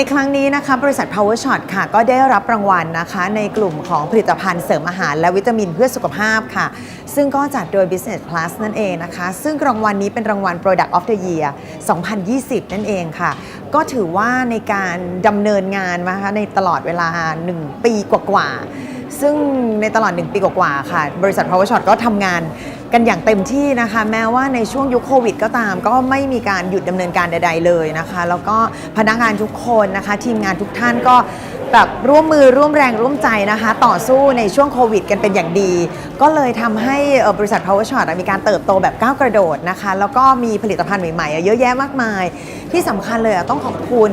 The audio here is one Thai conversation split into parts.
ในครั้งนี้นะคะบริษัท Power Shot ค่ะ ก็ได้รับรางวัลนะคะ ในกลุ่มของผลิตภัณฑ์เสริมอาหาร และวิตามินเพื่อสุขภาพค่ะ ซึ่งก็จัดโดย Business Plus นั่นเองนะคะ ซึ่งรางวัลนี้เป็นรางวัล Product of the Year 2020 นั่นเองค่ะ ก็ถือว่าในการดำเนินงานนะคะในตลอดเวลา 1 ปีกว่าๆซึ่งในตลอด 1 ปีกว่าๆค่ะ บริษัท Power Shot ก็ทำงาน กันอย่างเต็มที่นะคะ แม้ว่าในช่วงยุคโควิดก็ตาม ก็ไม่มีการหยุดดำเนินการใด ๆ เลยนะคะ แล้วก็พนักงานทุกคนนะคะ ทีมงานทุกท่านก็ แบบร่วมมือร่วมแรงร่วมใจนะคะ ต่อสู้ในช่วงโควิด กันเป็นอย่างดี ก็เลยทำให้บริษัท Power Shot มีการเติบโตแบบก้าวกระโดดนะคะ แล้วก็มีผลิตภัณฑ์ใหม่ๆ เยอะแยะมากมาย ที่สำคัญเลยต้องขอบคุณ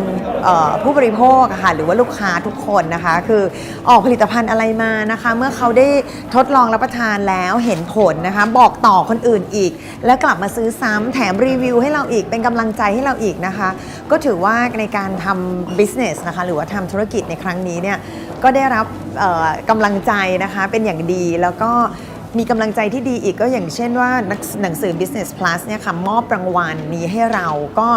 ผู้บริโภคค่ะหรือว่าลูกค้าทุกคนนะคะ คือออกผลิตภัณฑ์อะไรมานะคะ เมื่อเขาได้ทดลองรับประทานแล้วเห็นผลนะคะ บอกต่อคนอื่นอีก แล้วกลับมาซื้อซ้ำแถมรีวิวให้เราอีกเป็นกำลังใจให้เราอีกนะคะ ก็ถือว่าในการทำ business นะคะหรือว่าทำธุรกิจในครั้งนี้เนี่ยก็ได้รับกำลังใจนะคะเป็นอย่างดีแล้วก็มีกำลังใจที่ดีอีกก็อย่างเช่นว่าหนังหนังสือ Business Plus เนี่ยค่ะมอบรางวัลนี้ให้เราก็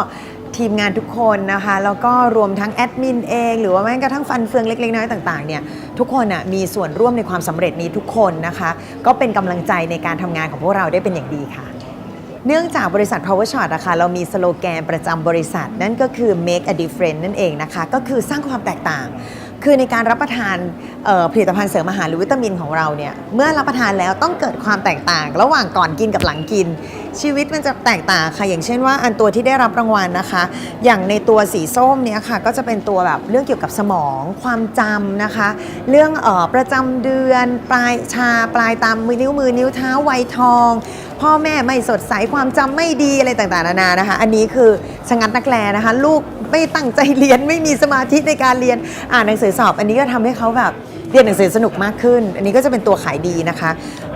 ทีมงานทุกคนนะคะแล้วก็รวมทั้งแอดมินเอง หรือว่าแม้กระทั่งฟันเฟืองเล็กๆน้อยๆต่างๆเนี่ยทุกคนอะมีส่วนร่วมในความสำเร็จนี้ทุกคนนะคะ ก็เป็นกำลังใจในการทำงานของพวกเราได้เป็นอย่างดีค่ะ เนื่องจากบริษัท Power Shot นะคะเรามีสโลแกนประจำบริษัท นั่นก็คือ make a difference นั่นเองนะคะ ก็คือสร้างความแตกต่าง คือในการรับประทานผลิตภัณฑ์เสริมอาหารหรือวิตามินของเราเนี่ยเมื่อรับประทานแล้วต้องเกิดความแตกต่าง ระหว่างก่อนกินกับหลังกิน ชีวิตมันจะแตกต่างค่ะ อย่างเช่นว่าอันตัวที่ได้รับรางวัลนะคะ อย่างในตัวสีส้มเนี่ยค่ะก็จะเป็นตัวแบบเรื่องเกี่ยวกับสมองความจำนะคะ เรื่องออประจำเดือนปลายชาปลายตามมือนิ้วมือนิ้วเท้าวัยทอง พ่อแม่ไม่สดใสความจำไม่ดีอะไรต่างๆนานานะคะ อันนี้คือชะงัดนักแลนะคะ ลูกไม่ตั้งใจเรียนไม่มีสมาธิในการเรียนอ่านหนังสือสอบ อันนี้ก็ทำให้เขาแบบเรียนหนังสือสนุกมากขึ้น อันนี้ก็จะเป็นตัวขายดีนะคะ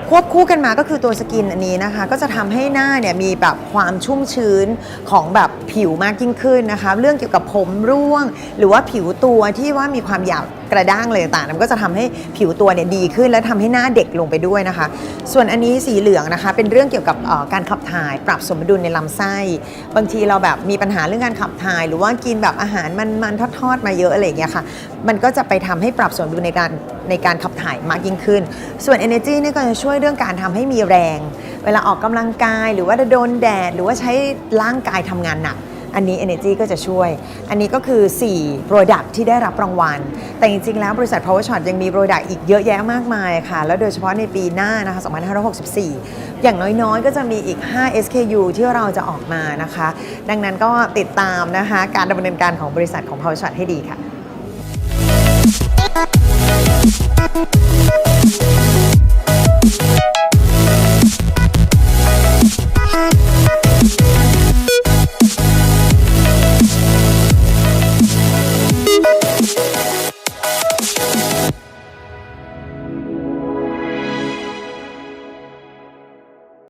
ควบคู่กันมาก็คือตัวสกินอันนี้นะคะ ก็จะทำให้หน้าเนี่ยมีแบบความชุ่มชื้นของแบบผิวมากยิ่งขึ้นนะคะ เรื่องเกี่ยวกับผมร่วง หรือว่าผิวตัวที่ว่ามีความหยาบ กระด้างอะไรต่างๆมันก็จะทำให้ผิวตัวเนี่ยดีขึ้น และทำให้หน้าเด็กลงไปด้วยนะคะ ส่วนอันนี้สีเหลืองนะคะ เป็นเรื่องเกี่ยวกับการขับถ่ายปรับสมดุลในลำไส้ บางทีเราแบบมีปัญหาเรื่องการขับถ่าย หรือว่ากินแบบอาหารมันมันทอดๆมาเยอะอะไรอย่างเงี้ยค่ะมันก็จะไปทำให้ปรับสมดุลในการในการขับถ่ายมากยิ่งขึ้น ส่วน Energy นี่ก็จะช่วยเรื่องการทำให้มีแรง เวลาออกกำลังกาย หรือว่าโดนแดดหรือว่าใช้ร่างกายทำงานหนัก อันนี้ Energy ก็จะช่วย อันนี้ก็คือ 4 Product ที่ได้รับรางวัล แต่จริงๆ แล้วบริษัท Power Shot ยังมี Product อีกเยอะแยะมากมายค่ะ แล้วโดยเฉพาะในปีหน้านะคะ 2564 อย่างน้อยๆ ก็จะมีอีก 5 SKU ที่เราจะออกมานะคะ ดังนั้นก็ติดตามนะคะ การดำเนินการของบริษัทของ Power Shot ให้ดีค่ะ